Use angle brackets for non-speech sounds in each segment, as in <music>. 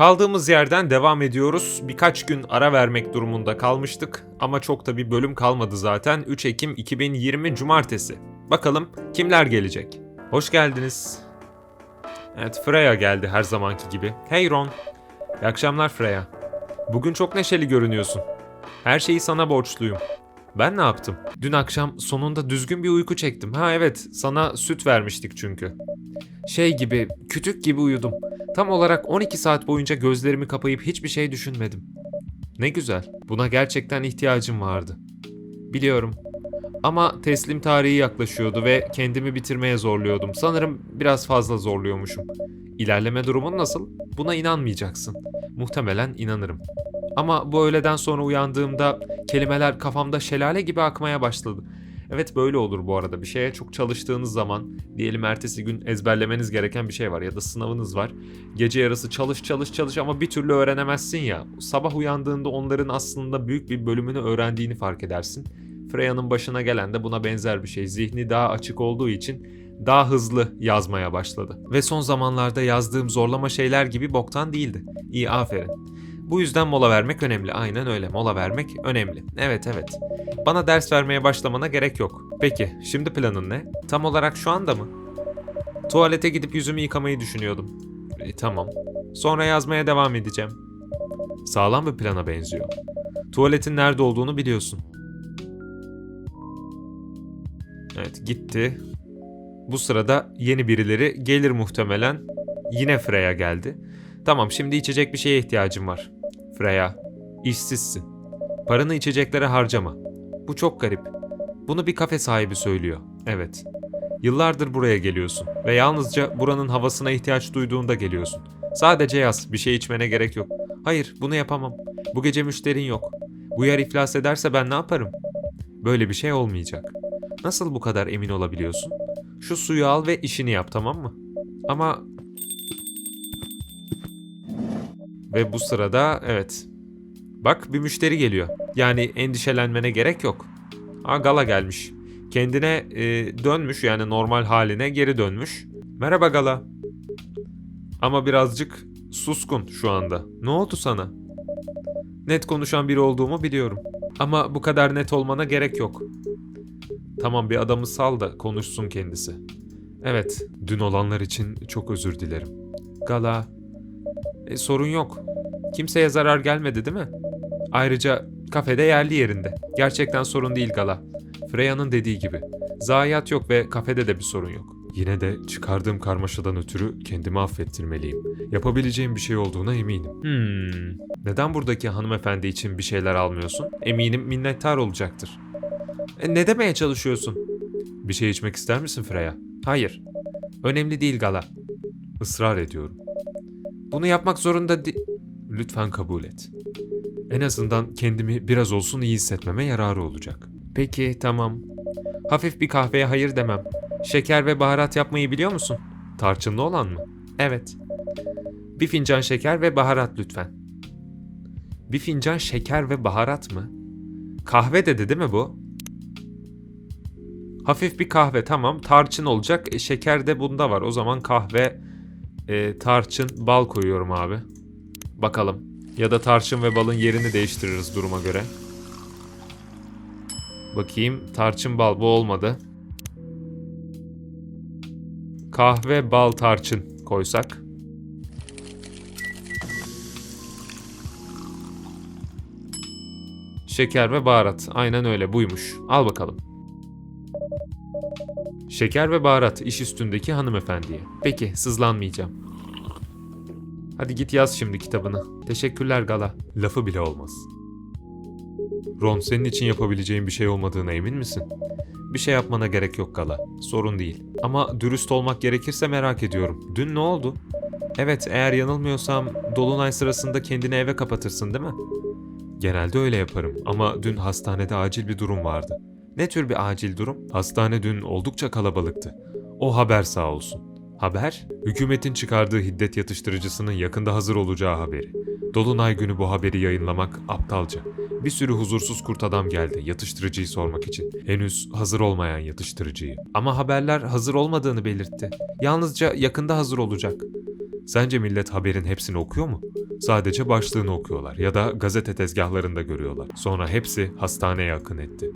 Kaldığımız yerden devam ediyoruz. Birkaç gün ara vermek durumunda kalmıştık ama çok da bir bölüm kalmadı zaten. 3 Ekim 2020 Cumartesi. Bakalım kimler gelecek? Hoş geldiniz. Evet Freya geldi her zamanki gibi. Hey Ron. İyi akşamlar Freya. Bugün çok neşeli görünüyorsun. Her şeyi sana borçluyum. Ben ne yaptım? Dün akşam sonunda düzgün bir uyku çektim. Ha evet, sana süt vermiştik çünkü. Şey gibi, kütük gibi uyudum. Tam olarak 12 saat boyunca gözlerimi kapayıp hiçbir şey düşünmedim. Ne güzel. Buna gerçekten ihtiyacım vardı. Biliyorum. Ama teslim tarihi yaklaşıyordu ve kendimi bitirmeye zorluyordum. Sanırım biraz fazla zorluyormuşum. İlerleme durumun nasıl? Buna inanmayacaksın. Muhtemelen inanırım. Ama bu öğleden sonra uyandığımda kelimeler kafamda şelale gibi akmaya başladı. Evet böyle olur bu arada. Bir şeye çok çalıştığınız zaman diyelim ertesi gün ezberlemeniz gereken bir şey var ya da sınavınız var. Gece yarısı çalış çalış çalış ama bir türlü öğrenemezsin ya. Sabah uyandığında onların aslında büyük bir bölümünü öğrendiğini fark edersin. Freya'nın başına gelen de buna benzer bir şey. Zihni daha açık olduğu için daha hızlı yazmaya başladı. Ve son zamanlarda yazdığım zorlama şeyler gibi boktan değildi. İyi aferin. Bu yüzden mola vermek önemli. Aynen öyle. Mola vermek önemli. Evet evet. Bana ders vermeye başlamana gerek yok. Peki, şimdi planın ne? Tam olarak şu anda mı? Tuvalete gidip yüzümü yıkamayı düşünüyordum. E, tamam. Sonra yazmaya devam edeceğim. Sağlam bir plana benziyor. Tuvaletin nerede olduğunu biliyorsun. Evet, gitti. Bu sırada yeni birileri gelir muhtemelen. Yine Freya geldi. Tamam, şimdi içecek bir şeye ihtiyacım var. Freya, işsizsin. Paranı içeceklere harcama. Bu çok garip. Bunu bir kafe sahibi söylüyor. Evet. Yıllardır buraya geliyorsun ve yalnızca buranın havasına ihtiyaç duyduğunda geliyorsun. Sadece yaz, bir şey içmene gerek yok. Hayır, bunu yapamam. Bu gece müşterin yok. Bu yer iflas ederse ben ne yaparım? Böyle bir şey olmayacak. Nasıl bu kadar emin olabiliyorsun? Şu suyu al ve işini yap tamam mı? Ama... Ve bu sırada evet. Bak bir müşteri geliyor. Yani endişelenmene gerek yok. Ha Gala gelmiş. Kendine e, dönmüş yani normal haline geri dönmüş. Merhaba Gala. Ama birazcık suskun şu anda. Ne oldu sana? Net konuşan biri olduğumu biliyorum. Ama bu kadar net olmana gerek yok. Tamam bir adamı sal da konuşsun kendisi. Evet, dün olanlar için çok özür dilerim. Gala, e, sorun yok. Kimseye zarar gelmedi değil mi? Ayrıca kafede yerli yerinde. Gerçekten sorun değil Gala. Freya'nın dediği gibi. Zayiat yok ve kafede de bir sorun yok. Yine de çıkardığım karmaşadan ötürü kendimi affettirmeliyim. Yapabileceğim bir şey olduğuna eminim. Hmm. Neden buradaki hanımefendi için bir şeyler almıyorsun? Eminim minnettar olacaktır. E, ne demeye çalışıyorsun? Bir şey içmek ister misin Freya? Hayır. Önemli değil Gala. Israr ediyorum. Bunu yapmak zorunda di... Lütfen kabul et. En azından kendimi biraz olsun iyi hissetmeme yararı olacak. Peki, tamam. Hafif bir kahveye hayır demem. Şeker ve baharat yapmayı biliyor musun? Tarçınlı olan mı? Evet. Bir fincan şeker ve baharat lütfen. Bir fincan şeker ve baharat mı? Kahve dedi değil mi bu? Hafif bir kahve tamam. Tarçın olacak. E, şeker de bunda var. O zaman kahve, e, tarçın, bal koyuyorum abi. Bakalım. Ya da tarçın ve balın yerini değiştiririz duruma göre. Bakayım tarçın bal bu olmadı. Kahve bal tarçın koysak. Şeker ve baharat. Aynen öyle buymuş. Al bakalım. Şeker ve baharat iş üstündeki hanımefendiye. Peki sızlanmayacağım. Hadi git yaz şimdi kitabını. Teşekkürler Gala. Lafı bile olmaz. Ron senin için yapabileceğin bir şey olmadığına emin misin? Bir şey yapmana gerek yok Gala. Sorun değil. Ama dürüst olmak gerekirse merak ediyorum. Dün ne oldu? Evet eğer yanılmıyorsam Dolunay sırasında kendini eve kapatırsın değil mi? Genelde öyle yaparım ama dün hastanede acil bir durum vardı. Ne tür bir acil durum? Hastane dün oldukça kalabalıktı. O haber sağ olsun. Haber? Hükümetin çıkardığı hiddet yatıştırıcısının yakında hazır olacağı haberi. Dolunay günü bu haberi yayınlamak aptalca. Bir sürü huzursuz kurt adam geldi yatıştırıcıyı sormak için. Henüz hazır olmayan yatıştırıcıyı. Ama haberler hazır olmadığını belirtti. Yalnızca yakında hazır olacak. Sence millet haberin hepsini okuyor mu? Sadece başlığını okuyorlar ya da gazete tezgahlarında görüyorlar. Sonra hepsi hastaneye akın etti.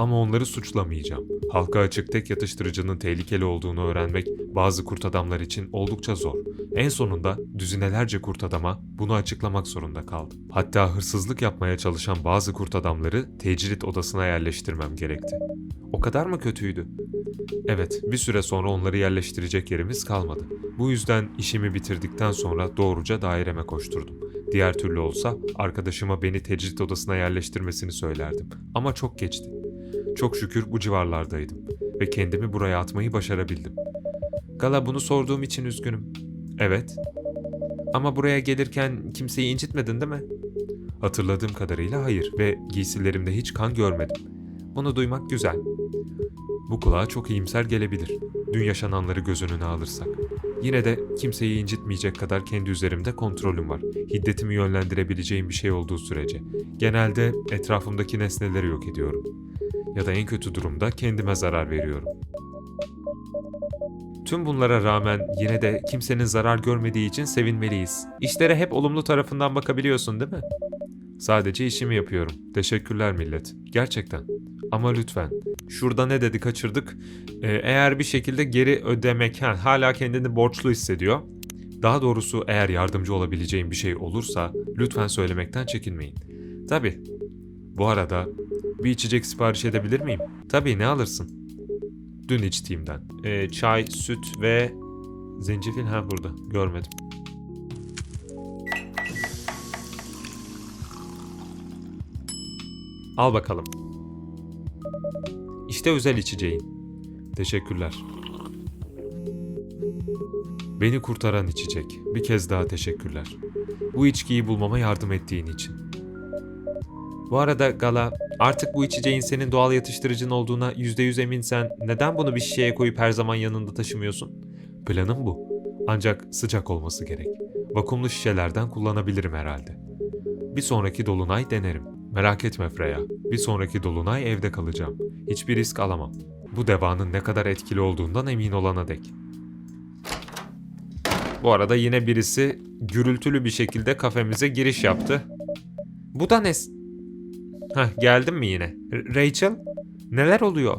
Ama onları suçlamayacağım. Halka açık tek yatıştırıcının tehlikeli olduğunu öğrenmek bazı kurt adamlar için oldukça zor. En sonunda düzinelerce kurt adama bunu açıklamak zorunda kaldım. Hatta hırsızlık yapmaya çalışan bazı kurt adamları tecrit odasına yerleştirmem gerekti. O kadar mı kötüydü? Evet, bir süre sonra onları yerleştirecek yerimiz kalmadı. Bu yüzden işimi bitirdikten sonra doğruca daireme koşturdum. Diğer türlü olsa arkadaşıma beni tecrit odasına yerleştirmesini söylerdim. Ama çok geçti. Çok şükür bu civarlardaydım ve kendimi buraya atmayı başarabildim. Gala bunu sorduğum için üzgünüm. Evet. Ama buraya gelirken kimseyi incitmedin değil mi? Hatırladığım kadarıyla hayır ve giysilerimde hiç kan görmedim. Bunu duymak güzel. Bu kulağa çok iyimser gelebilir. Dün yaşananları göz önüne alırsak. Yine de kimseyi incitmeyecek kadar kendi üzerimde kontrolüm var. Hiddetimi yönlendirebileceğim bir şey olduğu sürece. Genelde etrafımdaki nesneleri yok ediyorum. Ya da en kötü durumda kendime zarar veriyorum. Tüm bunlara rağmen yine de kimsenin zarar görmediği için sevinmeliyiz. İşlere hep olumlu tarafından bakabiliyorsun değil mi? Sadece işimi yapıyorum. Teşekkürler millet. Gerçekten. Ama lütfen. Şurada ne dedi kaçırdık. Ee, eğer bir şekilde geri ödemek, ha, hala kendini borçlu hissediyor. Daha doğrusu eğer yardımcı olabileceğim bir şey olursa lütfen söylemekten çekinmeyin. Tabii. Bu arada bir içecek sipariş edebilir miyim? Tabii ne alırsın? Dün içtiğimden. Ee, çay, süt ve zencefil ha burada. Görmedim. Al bakalım. İşte özel içeceğin. Teşekkürler. Beni kurtaran içecek. Bir kez daha teşekkürler. Bu içkiyi bulmama yardım ettiğin için. Bu arada Gala, artık bu içeceğin senin doğal yatıştırıcın olduğuna %100 eminsen neden bunu bir şişeye koyup her zaman yanında taşımıyorsun? Planım bu. Ancak sıcak olması gerek. Vakumlu şişelerden kullanabilirim herhalde. Bir sonraki dolunay denerim. Merak etme Freya. Bir sonraki dolunay evde kalacağım. Hiçbir risk alamam. Bu devanın ne kadar etkili olduğundan emin olana dek. Bu arada yine birisi gürültülü bir şekilde kafemize giriş yaptı. Bu da ne? Heh geldin mi yine? R- Rachel? Neler oluyor?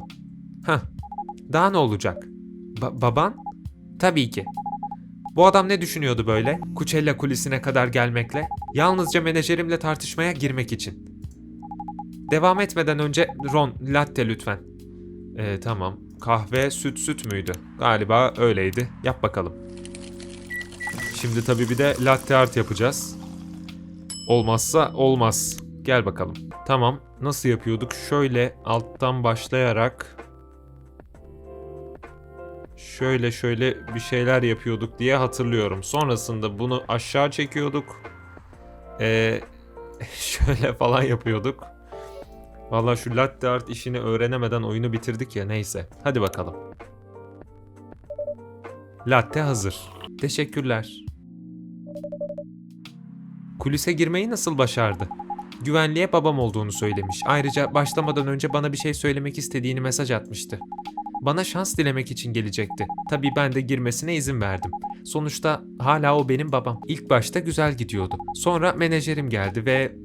Heh. Daha ne olacak? Ba- baban? Tabii ki. Bu adam ne düşünüyordu böyle? Kucella kulisine kadar gelmekle? Yalnızca menajerimle tartışmaya girmek için. Devam etmeden önce Ron, latte lütfen. Ee, tamam. Kahve, süt, süt müydü? Galiba öyleydi. Yap bakalım. Şimdi tabii bir de latte art yapacağız. Olmazsa olmaz. Gel bakalım. Tamam. Nasıl yapıyorduk? Şöyle alttan başlayarak şöyle şöyle bir şeyler yapıyorduk diye hatırlıyorum. Sonrasında bunu aşağı çekiyorduk. Ee, <laughs> şöyle falan yapıyorduk. Vallahi şu latte art işini öğrenemeden oyunu bitirdik ya neyse. Hadi bakalım. Latte hazır. Teşekkürler. Kulise girmeyi nasıl başardı? Güvenliğe babam olduğunu söylemiş. Ayrıca başlamadan önce bana bir şey söylemek istediğini mesaj atmıştı. Bana şans dilemek için gelecekti. Tabii ben de girmesine izin verdim. Sonuçta hala o benim babam. İlk başta güzel gidiyordu. Sonra menajerim geldi ve...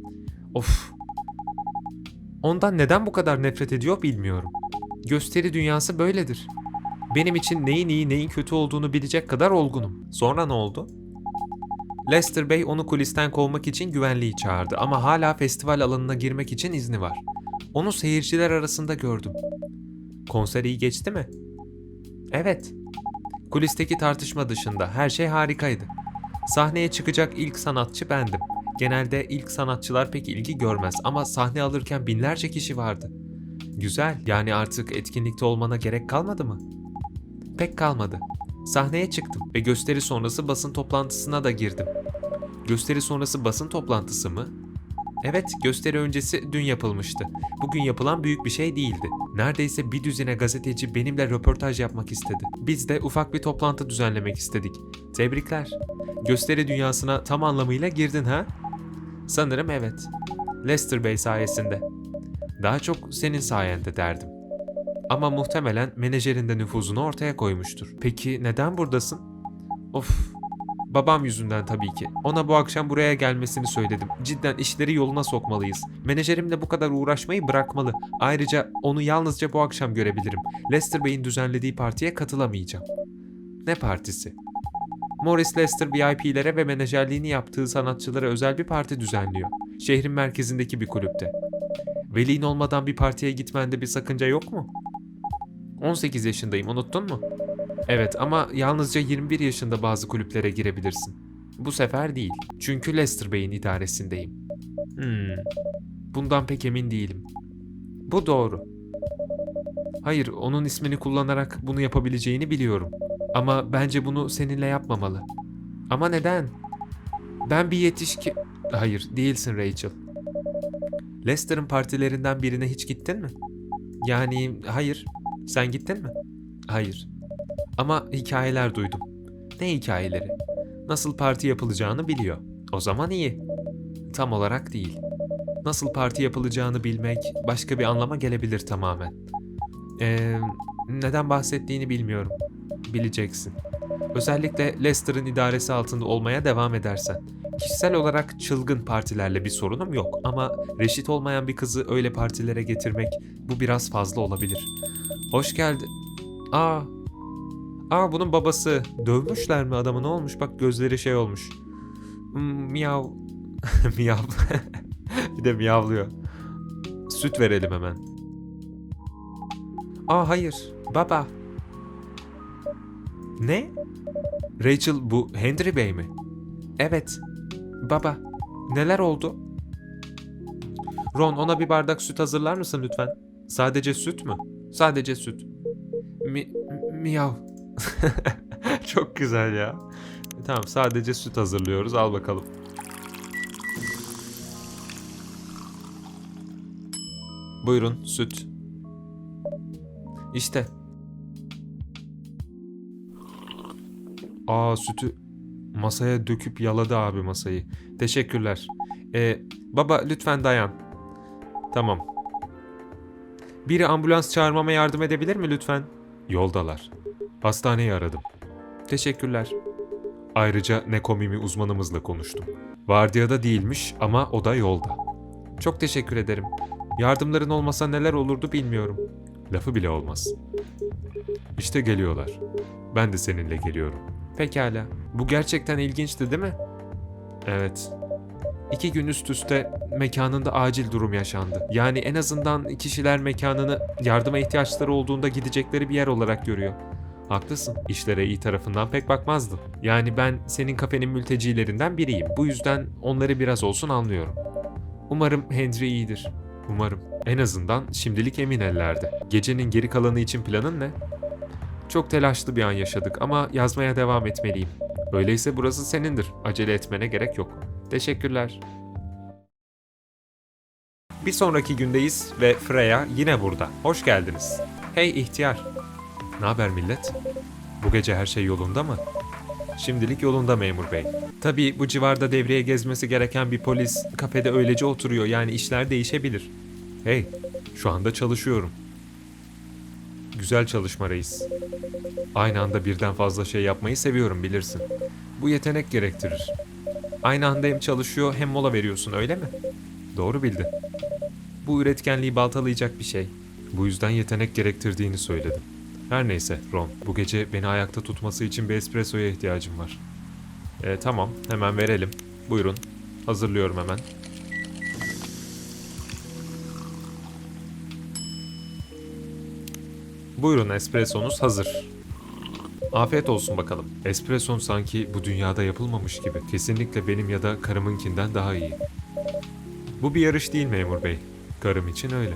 Of. Ondan neden bu kadar nefret ediyor bilmiyorum. Gösteri dünyası böyledir. Benim için neyin iyi neyin kötü olduğunu bilecek kadar olgunum. Sonra ne oldu? Lester Bey onu kulisten kovmak için güvenliği çağırdı ama hala festival alanına girmek için izni var. Onu seyirciler arasında gördüm. Konser iyi geçti mi? Evet. Kulisteki tartışma dışında her şey harikaydı. Sahneye çıkacak ilk sanatçı bendim. Genelde ilk sanatçılar pek ilgi görmez ama sahne alırken binlerce kişi vardı. Güzel, yani artık etkinlikte olmana gerek kalmadı mı? Pek kalmadı. Sahneye çıktım ve gösteri sonrası basın toplantısına da girdim. Gösteri sonrası basın toplantısı mı? Evet, gösteri öncesi dün yapılmıştı. Bugün yapılan büyük bir şey değildi. Neredeyse bir düzine gazeteci benimle röportaj yapmak istedi. Biz de ufak bir toplantı düzenlemek istedik. Tebrikler. Gösteri dünyasına tam anlamıyla girdin ha? Sanırım evet. Lester Bey sayesinde. Daha çok senin sayende derdim. Ama muhtemelen menajerin de nüfuzunu ortaya koymuştur. Peki neden buradasın? Of. Babam yüzünden tabii ki. Ona bu akşam buraya gelmesini söyledim. Cidden işleri yoluna sokmalıyız. Menajerimle bu kadar uğraşmayı bırakmalı. Ayrıca onu yalnızca bu akşam görebilirim. Lester Bey'in düzenlediği partiye katılamayacağım. Ne partisi? Morris Lester VIP'lere ve menajerliğini yaptığı sanatçılara özel bir parti düzenliyor. Şehrin merkezindeki bir kulüpte. Velin olmadan bir partiye gitmende bir sakınca yok mu? 18 yaşındayım unuttun mu? Evet ama yalnızca 21 yaşında bazı kulüplere girebilirsin. Bu sefer değil. Çünkü Lester Bey'in idaresindeyim. Hmm. Bundan pek emin değilim. Bu doğru. Hayır, onun ismini kullanarak bunu yapabileceğini biliyorum. Ama bence bunu seninle yapmamalı. Ama neden? Ben bir yetişki... Hayır, değilsin Rachel. Lester'ın partilerinden birine hiç gittin mi? Yani hayır. Sen gittin mi? Hayır. Ama hikayeler duydum. Ne hikayeleri? Nasıl parti yapılacağını biliyor. O zaman iyi. Tam olarak değil. Nasıl parti yapılacağını bilmek başka bir anlama gelebilir tamamen. Ee, neden bahsettiğini bilmiyorum. Bileceksin. Özellikle Lester'ın idaresi altında olmaya devam edersen. Kişisel olarak çılgın partilerle bir sorunum yok ama reşit olmayan bir kızı öyle partilere getirmek bu biraz fazla olabilir. Hoş geldi. Aa. Aa bunun babası. Dövmüşler mi adamı ne olmuş? Bak gözleri şey olmuş. Hmm, miyav. <laughs> miyav. bir de miyavlıyor. Süt verelim hemen. Aa hayır. Baba. Ne? Rachel bu Henry Bey mi? Evet. Baba. Neler oldu? Ron ona bir bardak süt hazırlar mısın lütfen? Sadece süt mü? Sadece süt. Mi miyav. <laughs> Çok güzel ya. Tamam sadece süt hazırlıyoruz. Al bakalım. Buyurun süt. İşte. Aa sütü masaya döküp yaladı abi masayı. Teşekkürler. Ee, baba lütfen dayan. Tamam. Biri ambulans çağırmama yardım edebilir mi lütfen? Yoldalar. Hastaneyi aradım. Teşekkürler. Ayrıca nekomimi uzmanımızla konuştum. Vardiyada değilmiş ama o da yolda. Çok teşekkür ederim. Yardımların olmasa neler olurdu bilmiyorum. Lafı bile olmaz. İşte geliyorlar. Ben de seninle geliyorum. Pekala. Bu gerçekten ilginçti değil mi? Evet. İki gün üst üste mekanında acil durum yaşandı. Yani en azından kişiler mekanını yardıma ihtiyaçları olduğunda gidecekleri bir yer olarak görüyor. Haklısın. İşlere iyi tarafından pek bakmazdım. Yani ben senin kafenin mültecilerinden biriyim. Bu yüzden onları biraz olsun anlıyorum. Umarım Henry iyidir. Umarım. En azından şimdilik emin ellerde. Gecenin geri kalanı için planın ne? Çok telaşlı bir an yaşadık ama yazmaya devam etmeliyim. Öyleyse burası senindir. Acele etmene gerek yok. Teşekkürler. Bir sonraki gündeyiz ve Freya yine burada. Hoş geldiniz. Hey ihtiyar. Ne haber millet? Bu gece her şey yolunda mı? Şimdilik yolunda memur bey. Tabii bu civarda devreye gezmesi gereken bir polis kafede öylece oturuyor yani işler değişebilir. Hey, şu anda çalışıyorum. Güzel çalışma reis. Aynı anda birden fazla şey yapmayı seviyorum bilirsin. Bu yetenek gerektirir. Aynı anda hem çalışıyor hem mola veriyorsun öyle mi? Doğru bildin. Bu üretkenliği baltalayacak bir şey. Bu yüzden yetenek gerektirdiğini söyledim. Her neyse Ron, bu gece beni ayakta tutması için bir espressoya ihtiyacım var. E, tamam, hemen verelim. Buyurun, hazırlıyorum hemen. Buyurun espressonuz hazır. Afiyet olsun bakalım. Espresson sanki bu dünyada yapılmamış gibi. Kesinlikle benim ya da karımınkinden daha iyi. Bu bir yarış değil memur bey. Karım için öyle.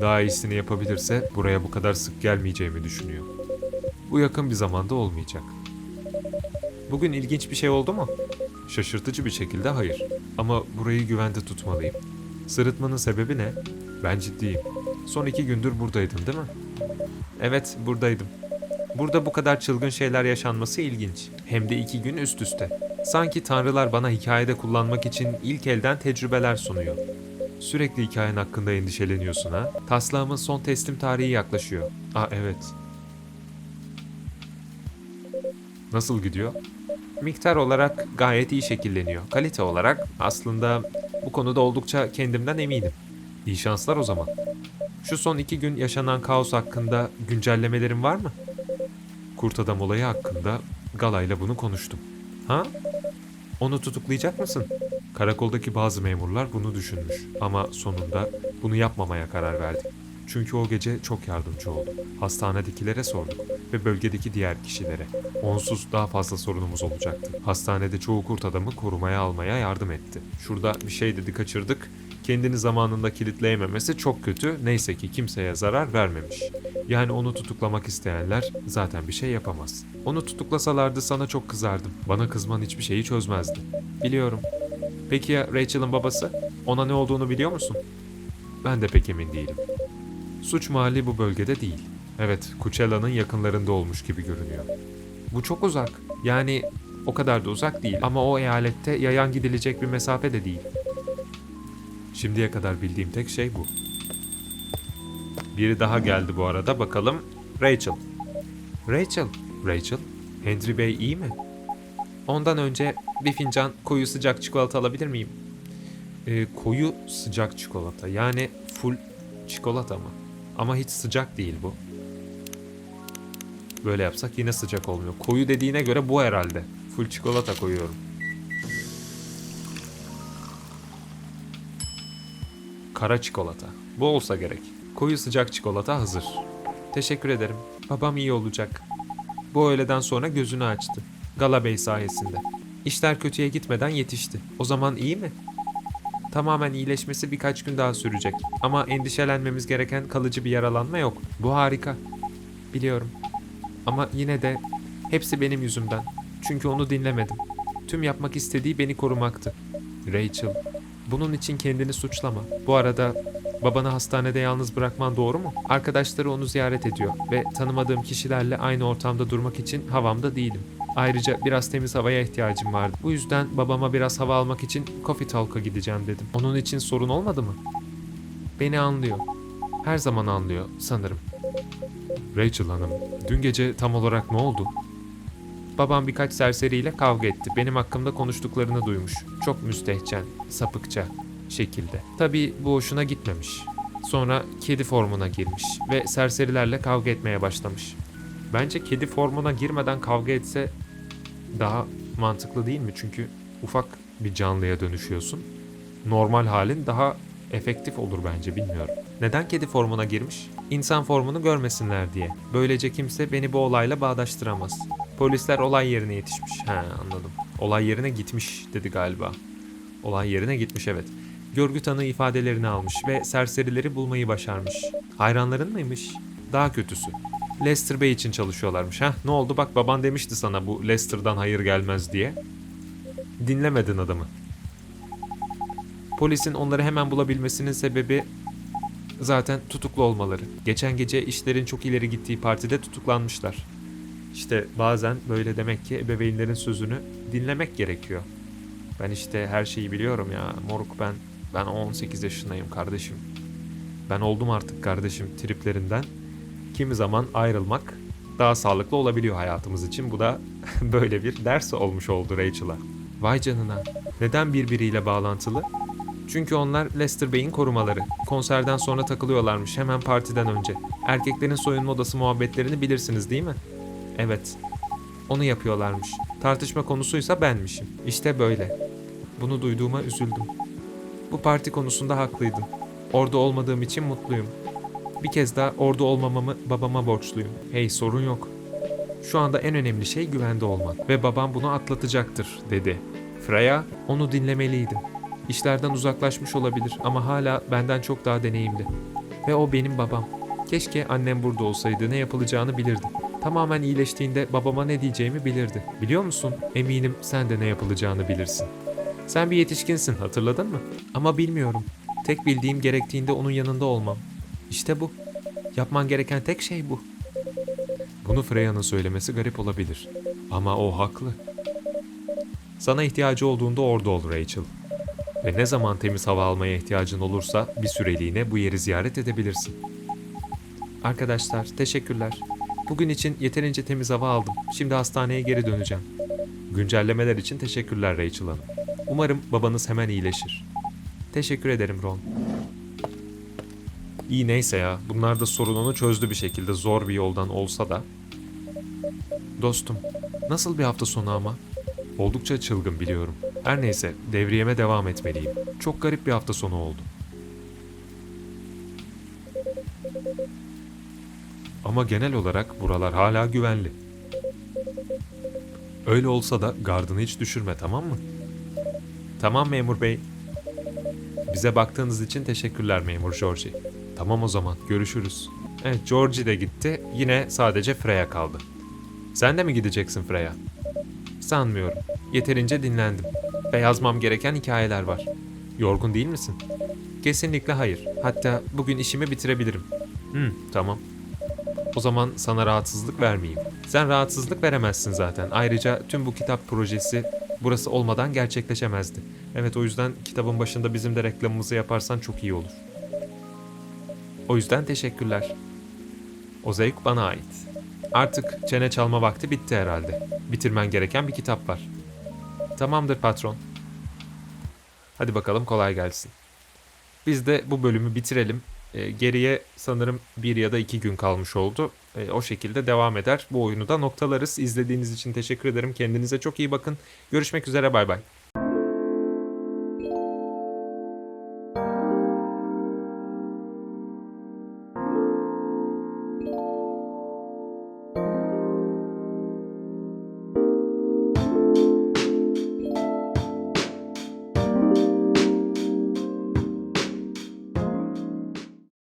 Daha iyisini yapabilirse buraya bu kadar sık gelmeyeceğimi düşünüyor. Bu yakın bir zamanda olmayacak. Bugün ilginç bir şey oldu mu? Şaşırtıcı bir şekilde hayır. Ama burayı güvende tutmalıyım. Sırıtmanın sebebi ne? Ben ciddiyim. Son iki gündür buradaydın değil mi? Evet, buradaydım. Burada bu kadar çılgın şeyler yaşanması ilginç. Hem de iki gün üst üste. Sanki tanrılar bana hikayede kullanmak için ilk elden tecrübeler sunuyor. Sürekli hikayen hakkında endişeleniyorsun ha? Taslağımın son teslim tarihi yaklaşıyor. Aa evet. Nasıl gidiyor? Miktar olarak gayet iyi şekilleniyor. Kalite olarak aslında bu konuda oldukça kendimden eminim. İyi şanslar o zaman. Şu son iki gün yaşanan kaos hakkında güncellemelerin var mı? Kurt adam olayı hakkında Gala'yla bunu konuştum. Ha? Onu tutuklayacak mısın? Karakoldaki bazı memurlar bunu düşünmüş ama sonunda bunu yapmamaya karar verdik. Çünkü o gece çok yardımcı oldu. Hastanedekilere sorduk ve bölgedeki diğer kişilere. Onsuz daha fazla sorunumuz olacaktı. Hastanede çoğu kurt adamı korumaya almaya yardım etti. Şurada bir şey dedi kaçırdık. Kendini zamanında kilitleyememesi çok kötü. Neyse ki kimseye zarar vermemiş. Yani onu tutuklamak isteyenler zaten bir şey yapamaz. Onu tutuklasalardı sana çok kızardım. Bana kızman hiçbir şeyi çözmezdi. Biliyorum. Peki ya Rachel'ın babası? Ona ne olduğunu biliyor musun? Ben de pek emin değilim. Suç mahalli bu bölgede değil. Evet, Coachella'nın yakınlarında olmuş gibi görünüyor. Bu çok uzak. Yani o kadar da uzak değil ama o eyalette yayan gidilecek bir mesafe de değil. Şimdiye kadar bildiğim tek şey bu. Biri daha geldi bu arada. Bakalım. Rachel. Rachel. Rachel. Henry Bey iyi mi? Ondan önce bir fincan koyu sıcak çikolata alabilir miyim? Ee, koyu sıcak çikolata. Yani full çikolata mı? Ama hiç sıcak değil bu. Böyle yapsak yine sıcak olmuyor. Koyu dediğine göre bu herhalde. Full çikolata koyuyorum. Kara çikolata. Bu olsa gerek. Koyu sıcak çikolata hazır. Teşekkür ederim. Babam iyi olacak. Bu öğleden sonra gözünü açtı. Gala Bey sayesinde. İşler kötüye gitmeden yetişti. O zaman iyi mi? Tamamen iyileşmesi birkaç gün daha sürecek. Ama endişelenmemiz gereken kalıcı bir yaralanma yok. Bu harika. Biliyorum. Ama yine de hepsi benim yüzümden. Çünkü onu dinlemedim. Tüm yapmak istediği beni korumaktı. Rachel, bunun için kendini suçlama. Bu arada babanı hastanede yalnız bırakman doğru mu? Arkadaşları onu ziyaret ediyor ve tanımadığım kişilerle aynı ortamda durmak için havamda değilim. Ayrıca biraz temiz havaya ihtiyacım vardı. Bu yüzden babama biraz hava almak için Coffee Talk'a gideceğim dedim. Onun için sorun olmadı mı? Beni anlıyor. Her zaman anlıyor sanırım. Rachel Hanım, dün gece tam olarak ne oldu? Babam birkaç serseriyle kavga etti. Benim hakkımda konuştuklarını duymuş. Çok müstehcen, sapıkça şekilde. Tabii bu hoşuna gitmemiş. Sonra kedi formuna girmiş ve serserilerle kavga etmeye başlamış. Bence kedi formuna girmeden kavga etse daha mantıklı değil mi? Çünkü ufak bir canlıya dönüşüyorsun. Normal halin daha efektif olur bence bilmiyorum. Neden kedi formuna girmiş? İnsan formunu görmesinler diye. Böylece kimse beni bu olayla bağdaştıramaz. Polisler olay yerine yetişmiş. He anladım. Olay yerine gitmiş dedi galiba. Olay yerine gitmiş evet. Görgü tanığı ifadelerini almış ve serserileri bulmayı başarmış. Hayranların mıymış? Daha kötüsü. Lester Bey için çalışıyorlarmış. Ha ne oldu bak baban demişti sana bu Lester'dan hayır gelmez diye. Dinlemedin adamı. Polisin onları hemen bulabilmesinin sebebi zaten tutuklu olmaları. Geçen gece işlerin çok ileri gittiği partide tutuklanmışlar. İşte bazen böyle demek ki ebeveynlerin sözünü dinlemek gerekiyor. Ben işte her şeyi biliyorum ya moruk ben ben 18 yaşındayım kardeşim. Ben oldum artık kardeşim triplerinden. Kimi zaman ayrılmak daha sağlıklı olabiliyor hayatımız için. Bu da <laughs> böyle bir ders olmuş oldu Rachel'a. Vay canına. Neden birbiriyle bağlantılı? Çünkü onlar Lester Bey'in korumaları. Konserden sonra takılıyorlarmış hemen partiden önce. Erkeklerin soyunma odası muhabbetlerini bilirsiniz değil mi? Evet. Onu yapıyorlarmış. Tartışma konusuysa benmişim. İşte böyle. Bunu duyduğuma üzüldüm. Bu parti konusunda haklıydım. Orada olmadığım için mutluyum. Bir kez daha orada olmamamı babama borçluyum. Hey sorun yok. Şu anda en önemli şey güvende olmak ve babam bunu atlatacaktır dedi. Freya onu dinlemeliydim. İşlerden uzaklaşmış olabilir ama hala benden çok daha deneyimli. Ve o benim babam. Keşke annem burada olsaydı ne yapılacağını bilirdi. Tamamen iyileştiğinde babama ne diyeceğimi bilirdi. Biliyor musun? Eminim sen de ne yapılacağını bilirsin. Sen bir yetişkinsin hatırladın mı? Ama bilmiyorum. Tek bildiğim gerektiğinde onun yanında olmam. İşte bu. Yapman gereken tek şey bu. Bunu Freya'nın söylemesi garip olabilir. Ama o haklı. Sana ihtiyacı olduğunda orada ol Rachel. Ve ne zaman temiz hava almaya ihtiyacın olursa bir süreliğine bu yeri ziyaret edebilirsin. Arkadaşlar teşekkürler. Bugün için yeterince temiz hava aldım. Şimdi hastaneye geri döneceğim. Güncellemeler için teşekkürler Rachel Hanım. Umarım babanız hemen iyileşir. Teşekkür ederim Ron. İyi neyse ya. Bunlar da sorununu çözdü bir şekilde zor bir yoldan olsa da. Dostum, nasıl bir hafta sonu ama? Oldukça çılgın biliyorum. Her neyse, devriyeme devam etmeliyim. Çok garip bir hafta sonu oldu. Ama genel olarak buralar hala güvenli. Öyle olsa da gardını hiç düşürme tamam mı? Tamam memur bey. Bize baktığınız için teşekkürler memur Georgie. Tamam o zaman görüşürüz. Evet Georgie de gitti. Yine sadece Freya kaldı. Sen de mi gideceksin Freya? Sanmıyorum. Yeterince dinlendim. Ve yazmam gereken hikayeler var. Yorgun değil misin? Kesinlikle hayır. Hatta bugün işimi bitirebilirim. Hmm, tamam. O zaman sana rahatsızlık vermeyeyim. Sen rahatsızlık veremezsin zaten. Ayrıca tüm bu kitap projesi burası olmadan gerçekleşemezdi. Evet o yüzden kitabın başında bizim de reklamımızı yaparsan çok iyi olur. O yüzden teşekkürler. O zevk bana ait. Artık çene çalma vakti bitti herhalde. Bitirmen gereken bir kitap var. Tamamdır patron. Hadi bakalım kolay gelsin. Biz de bu bölümü bitirelim. E, geriye sanırım bir ya da iki gün kalmış oldu. E, o şekilde devam eder. Bu oyunu da noktalarız. İzlediğiniz için teşekkür ederim. Kendinize çok iyi bakın. Görüşmek üzere bay bay.